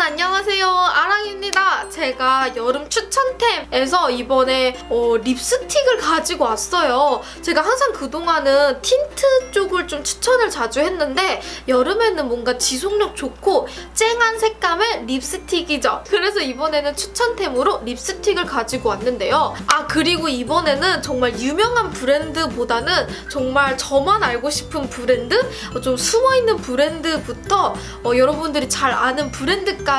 여러분 안녕하세요. 아랑입니다. 제가 여름 추천템에서 이번에 어, 립스틱을 가지고 왔어요. 제가 항상 그동안은 틴트 쪽을 좀 추천을 자주 했는데 여름에는 뭔가 지속력 좋고 쨍한 색감의 립스틱이죠. 그래서 이번에는 추천템으로 립스틱을 가지고 왔는데요. 아 그리고 이번에는 정말 유명한 브랜드보다는 정말 저만 알고 싶은 브랜드 어, 좀 숨어있는 브랜드부터 어, 여러분들이 잘 아는 브랜드까지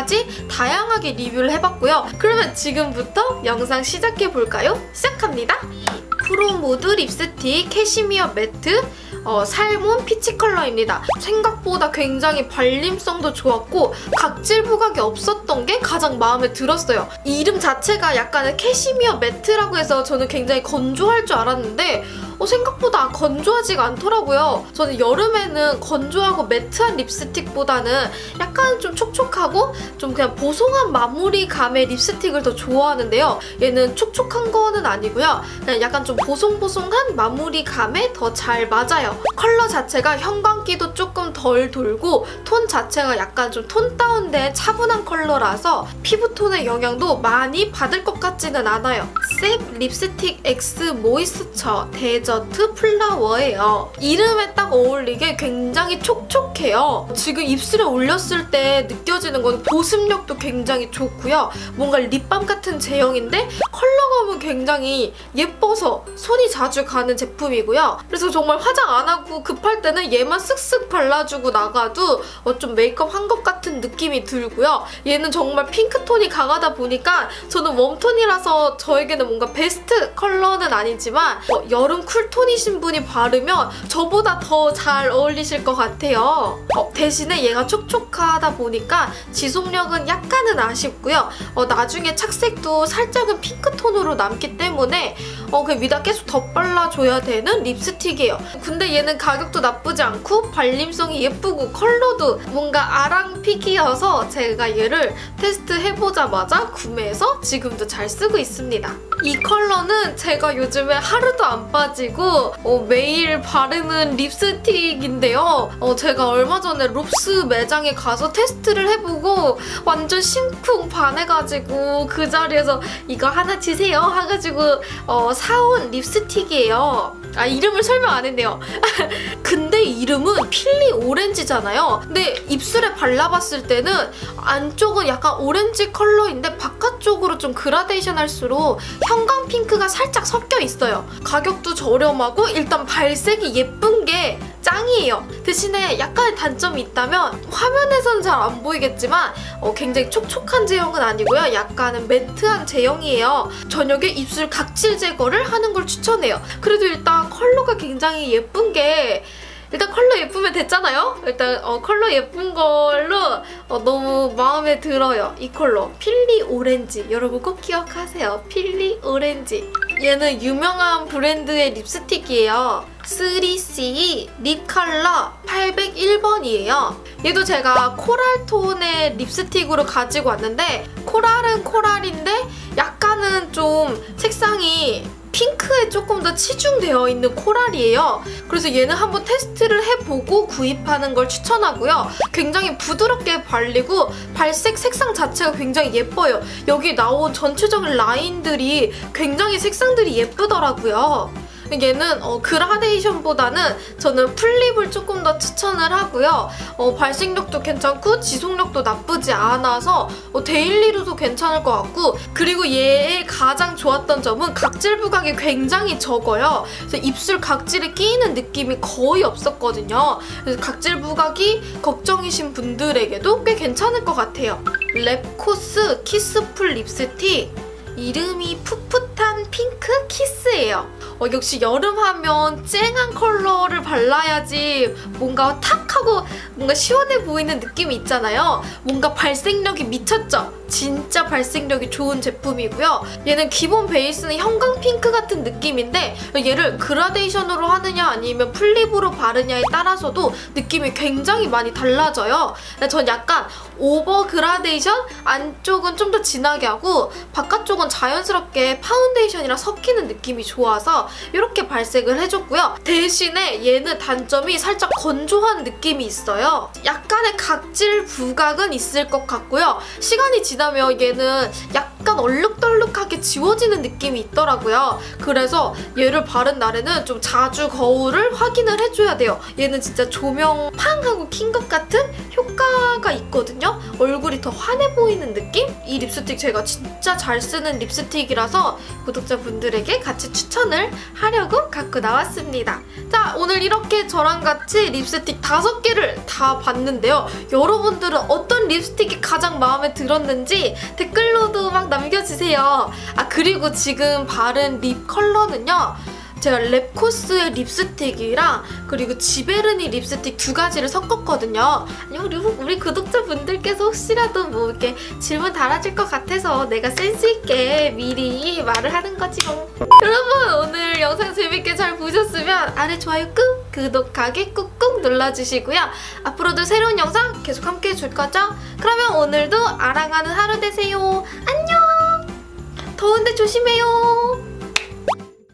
다양하게 리뷰를 해봤고요. 그러면 지금부터 영상 시작해볼까요? 시작합니다. 프로모드 립스틱 캐시미어 매트 어, 살몬 피치 컬러입니다. 생각보다 굉장히 발림성도 좋았고 각질 부각이 없었던 게 가장 마음에 들었어요. 이름 자체가 약간의 캐시미어 매트라고 해서 저는 굉장히 건조할 줄 알았는데 어, 생각보다 건조하지가 않더라고요. 저는 여름에는 건조하고 매트한 립스틱보다는 약간 좀 촉촉하고 좀 그냥 보송한 마무리감의 립스틱을 더 좋아하는데요. 얘는 촉촉한 거는 아니고요. 그냥 약간 좀 보송보송한 마무리감에 더 잘 맞아요. 컬러 자체가 형광기도 조금 덜 돌고 톤 자체가 약간 좀 톤 다운된 차분한 컬러라서 피부톤의 영향도 많이 받을 것 같지는 않아요. 셉 립스틱 X 모이스처 데저 트 플라워예요. 이름에 딱 어울리게 굉장히 촉촉해요. 지금 입술에 올렸을 때 느껴지는 건 보습력도 굉장히 좋고요. 뭔가 립밤 같은 제형인데 컬러감은 굉장히 예뻐서 손이 자주 가는 제품이고요. 그래서 정말 화장 안 하고 급할 때는 얘만 쓱쓱 발라주고 나가도 어, 좀 메이크업 한 것 같은 느낌이 들고요. 얘는 정말 핑크톤이 강하다 보니까 저는 웜톤이라서 저에게는 뭔가 베스트 컬러는 아니지만 어, 여름 쿨톤이신 분이 바르면 저보다 더 잘 어울리실 것 같아요. 어, 대신에 얘가 촉촉하다 보니까 지속력은 약간은 아쉽고요. 어, 나중에 착색도 살짝은 핑크톤으로 남기 때문에 어, 그 위다 계속 덧발라줘야 되는 립스틱이에요. 근데 얘는 가격도 나쁘지 않고 발림성이 예쁘고 컬러도 뭔가 아랑픽이어서 제가 얘를 테스트해보자마자 구매해서 지금도 잘 쓰고 있습니다. 이 컬러는 제가 요즘에 하루도 안 빠지고 어, 매일 바르는 립스틱인데요. 어, 제가 얼마 전에 롭스 매장에 가서 테스트를 해보고 완전 심쿵 반해가지고 그 자리에서 이거 하나 주세요 해가지고 어, 사온 립스틱이에요. 아 이름을 설명 안 했네요. 근데 이름은 필리 오렌지잖아요. 근데 입술에 발라봤을 때는 안쪽은 약간 오렌지 컬러인데 바깥쪽으로 좀 그라데이션 할수록 형광 핑크가 살짝 섞여 있어요. 가격도 저렴하고 일단 발색이 예쁜 게 짱이에요. 대신에 약간의 단점이 있다면 화면에서는 잘 안 보이겠지만 어, 굉장히 촉촉한 제형은 아니고요. 약간은 매트한 제형이에요. 저녁에 입술 각질 제거를 하는 걸 추천해요. 그래도 일단 컬러가 굉장히 예쁜 게 일단 컬러 예쁘면 됐잖아요? 일단 어, 컬러 예쁜 걸로 어, 너무 마음에 들어요. 이 컬러. 필리 오렌지. 여러분 꼭 기억하세요. 필리 오렌지. 얘는 유명한 브랜드의 립스틱이에요. 3C 립 컬러 801번이에요. 얘도 제가 코랄 톤의 립스틱으로 가지고 왔는데 코랄은 코랄인데 약간은 좀 색상이 핑크에 조금 더 치중되어 있는 코랄이에요. 그래서 얘는 한번 테스트를 해보고 구입하는 걸 추천하고요. 굉장히 부드럽게 발리고 발색 색상 자체가 굉장히 예뻐요. 여기 나온 전체적인 라인들이 굉장히 색상들이 예쁘더라고요. 얘는 어, 그라데이션보다는 저는 풀립을 조금 더 추천을 하고요. 어, 발색력도 괜찮고 지속력도 나쁘지 않아서 어, 데일리로도 괜찮을 것 같고 그리고 얘의 가장 좋았던 점은 각질 부각이 굉장히 적어요. 그래서 입술 각질에 끼이는 느낌이 거의 없었거든요. 각질 부각이 걱정이신 분들에게도 꽤 괜찮을 것 같아요. 랩코스 키스풀 립스틱 이름이 풋풋한 핑크 키스예요. 어, 역시 여름하면 쨍한 컬러를 발라야지 뭔가 탁 하고 뭔가 시원해 보이는 느낌이 있잖아요. 뭔가 발색력이 미쳤죠? 진짜 발색력이 좋은 제품이고요. 얘는 기본 베이스는 형광 핑크 같은 느낌인데 얘를 그라데이션으로 하느냐 아니면 플립으로 바르냐에 따라서도 느낌이 굉장히 많이 달라져요. 전 약간 오버 그라데이션 안쪽은 좀 더 진하게 하고 바깥쪽은 건 자연스럽게 파운데이션이랑 섞이는 느낌이 좋아서 이렇게 발색을 해줬고요. 대신에 얘는 단점이 살짝 건조한 느낌이 있어요. 약간의 각질 부각은 있을 것 같고요. 시간이 지나면 얘는 약간 얼룩덜룩하게 지워지는 느낌이 있더라고요. 그래서 얘를 바른 날에는 좀 자주 거울을 확인을 해줘야 돼요. 얘는 진짜 조명 팡 하고 킨 것 같은 효과가 있거든요. 얼굴이 더 환해 보이는 느낌? 이 립스틱 제가 진짜 잘 쓰는 립스틱이라서 구독자분들에게 같이 추천을 하려고 갖고 나왔습니다. 자, 오늘 이렇게 저랑 같이 립스틱 다섯 개를 다 봤는데요. 여러분들은 어떤 립스틱이 가장 마음에 들었는지 댓글로도 막 남겨주세요. 아, 그리고 지금 바른 립 컬러는요. 제가 랩코스의 립스틱이랑 그리고 지베르니 립스틱 두 가지를 섞었거든요. 아니 우리, 우리 구독자분들께서 혹시라도 뭐 이렇게 질문 달아줄 것 같아서 내가 센스 있게 미리 말을 하는 거지 뭐. 여러분 오늘 영상 재밌게 잘 보셨으면 아래 좋아요 꾹 구독하기 꾹꾹 눌러주시고요. 앞으로도 새로운 영상 계속 함께 해줄 거죠? 그러면 오늘도 아랑하는 하루 되세요. 안녕! 더운데 조심해요.